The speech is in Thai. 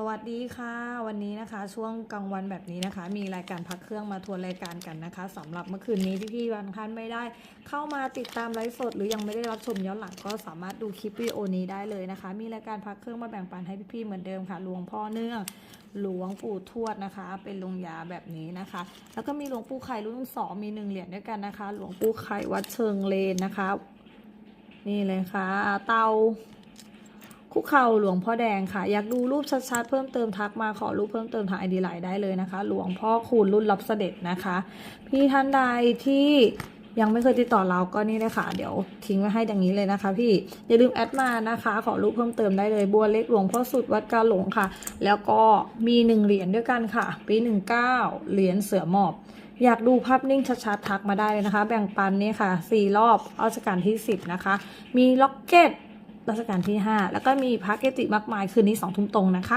สวัสดีค่ะ วันนี้นะคะ ช่วงกลางวันแบบนี้นะคะ มีรายการพักเครื่องมาทวนรายการกันนะคะสำหรับเมื่อคืนนี้พี่ๆบางท่านไม่ได้ เข้ามาติดตามไลฟ์สด หรือยังไม่ได้รับชมย้อนหลังก็สามารถดูคลิปวิดีโอนี้ได้เลยนะคะ มีรายการพักเครื่องมาแบ่งปันให้พี่ๆเหมือนเดิมค่ะหลวงพ่อเนื่องหลวงปู่ทวดนะคะ เป็นลงยาแบบนี้นะคะ แล้วก็มีหลวงปู่ไข่รุ่นสองมีหนึ่งเหรียญด้วยกันนะคะ หลวงปู่ไข่วัดเชิงเลนนะคะ นี่เลยค่ะ เตา คุกเข่าหลวงพ่อแดงค่ะ อยากดูรูปชัดๆเพิ่มเติมทักมาขอรูปเพิ่มเติมทางไอดีไลน์ได้เลยนะคะ หลวงพ่อคูณรุ่นรับเสด็จนะคะ พี่ท่านใดที่ยังไม่เคยติดต่อเราก็นี่เลยค่ะ เดี๋ยวทิ้งไว้ให้อย่างนี้เลยนะคะ พี่อย่าลืมแอดมานะคะ ขอรูปเพิ่มเติมได้เลยบัวเล็กหลวงพ่อสุดวัดกาหลงค่ะ แล้วก็มีหนึ่งเหรียญด้วยกันค่ะ ปีหนึ่งเก้าเหรียญเสือหมอบอยากดูภาพนิ่งชัดๆทักมาได้เลยนะคะ แบ่งปันนี่ค่ะสี่รอบรัชกาลที่10นะคะ มีล็อกเก็ต รัชกาลที่ 5 แล้วก็มีพระเกจิมากมายคืนนี้2ทุ่มตรงนะคะ